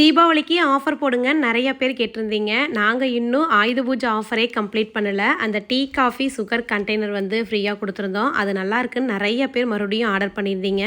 தீபாவளிக்கு ஆஃபர் போடுங்க நிறைய பேர் கேட்டிருந்தீங்க. நாங்கள் இன்னும் ஆயுத பூஜை ஆஃபரே கம்ப்ளீட் பண்ணலை. அந்த டீ காஃபி சுகர் கண்டெய்னர் வந்து ஃப்ரீயாக கொடுத்துருந்தோம். அது நல்லா இருக்குன்னு நிறைய பேர் மறுபடியும் ஆர்டர் பண்ணியிருந்தீங்க.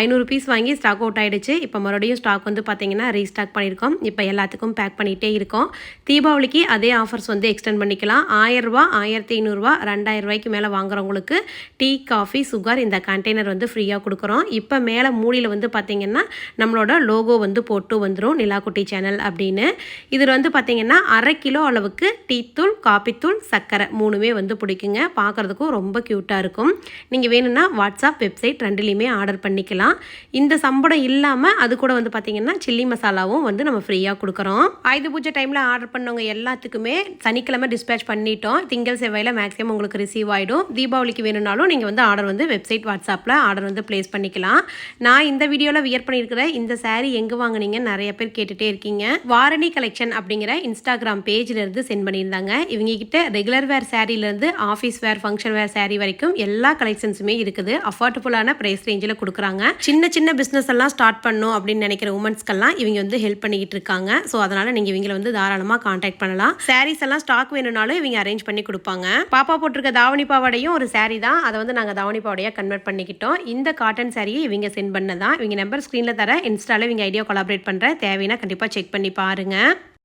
ஐநூறு பீஸ் வாங்கி ஸ்டாக் அவுட் ஆகிடுச்சு இப்போ மறுபடியும் ஸ்டாக் வந்து பார்த்தீங்கன்னா ரீஸ்டாக் பண்ணியிருக்கோம். இப்போ எல்லாத்துக்கும் பேக் பண்ணிகிட்டே இருக்கோம். தீபாவளிக்கு அதே ஆஃபர்ஸ் வந்து எக்ஸ்டெண்ட் பண்ணிக்கலாம். ஆயிரரூபா ஆயிரத்தி ஐநூறுரூவா ரெண்டாயிரம் ரூபாய்க்கு மேலே வாங்குறவங்களுக்கு டீ காஃபி சுகர் இந்த கண்டெய்னர் வந்து ஃப்ரீயாக கொடுக்குறோம். இப்போ மேலே மூடியில் வந்து பார்த்தீங்கன்னா நம்மளோட லோகோ வந்து போட்டு வந்துடும் குட்டி சேனல் அப்படின்னு. இதில் வந்து பார்த்தீங்கன்னா அரை கிலோ அளவுக்கு டீத்தூள் காப்பித்தூள் சர்க்கரை மூணுமே வந்து பிடிக்குங்க. பார்க்குறதுக்கும் ரொம்ப க்யூட்டாக இருக்கும். நீங்கள் வேணும்னா வாட்ஸ்அப் வெப்சைட் ரெண்டுலேயுமே ஆர்டர் பண்ணிக்கலாம். இந்த சம்பளம் இல்லாமல் அது கூட வந்து பார்த்தீங்கன்னா சில்லி மசாலாவும் வந்து நம்ம ஃப்ரீயாக கொடுக்குறோம். ஆயுத பூஜை டைமில் ஆர்டர் பண்ணவங்க எல்லாத்துக்குமே சனிக்கிழமை டிஸ்பேச் பண்ணிட்டோம். திங்கள் செவ்வாயில் மேக்ஸிமம் உங்களுக்கு ரிசீவ் ஆகிடும் தீபாவளிக்கு வேணும்னாலும் நீங்கள் வந்து ஆர்டர் வந்து வெப்சைட் வாட்ஸ்அப்பில் ஆர்டர் வந்து ப்ளேஸ் பண்ணிக்கலாம். நான் இந்த வீடியோவில் வியர் பண்ணியிருக்கிற இந்த சாரீ எங்கே வாங்கினீங்க நிறைய பேர் கேட்டுகிட்டே இருக்கீங்க. வாரணி கலெக்ஷன் அப்படிங்கிற இன்ஸ்டாகிராம் பேஜ்ல இருந்து சென்ட் பண்ணியிருந்தாங்க. இவங்க கிட்ட regular wear சாரீலேருந்து office wear function wear saree வரைக்கும் எல்லா கலெக்ஷன்ஸுமே இருக்குது. அஃபோர்டபுளான ப்ரைஸ் ரேஞ்சில் கொடுக்குறாங்க. சின்ன சின்ன பிஸ்னஸ் எல்லாம் ஸ்டார்ட் பண்ணும் அப்படின்னு நினைக்கிற உமன்ஸ்க்கெல்லாம் இவங்க வந்து ஹெல்ப் பண்ணிக்கிட்டு இருக்காங்க. ஸோ அதனால் நீங்கள் இவங்களை வந்து தாராளமாக காண்டாக்ட் பண்ணலாம். சாரீஸ் எல்லாம் ஸ்டாக் வேணும்னாலும் இவங்க அரேஞ்ச் பண்ணி கொடுப்பாங்க. பாப்பா போட்டிருக்க தாவணி பாவாடையும் ஒரு saree தான். அதை வந்து நாங்கள் தாவணி பாவாடையாக கன்வெர்ட் பண்ணிக்கிட்டோம். இந்த காட்டன் சாரியை இவங்க சென்ட் பண்ணதான். இவங்க நம்பர் ஸ்க்ரீனில் தர இன்ஸ்டாவில் இவங்க ஐடியா கொலாபரேட் பண்ணுற தேவைன்னா கண்டிப்பாக செக் பண்ணி பாருங்கள்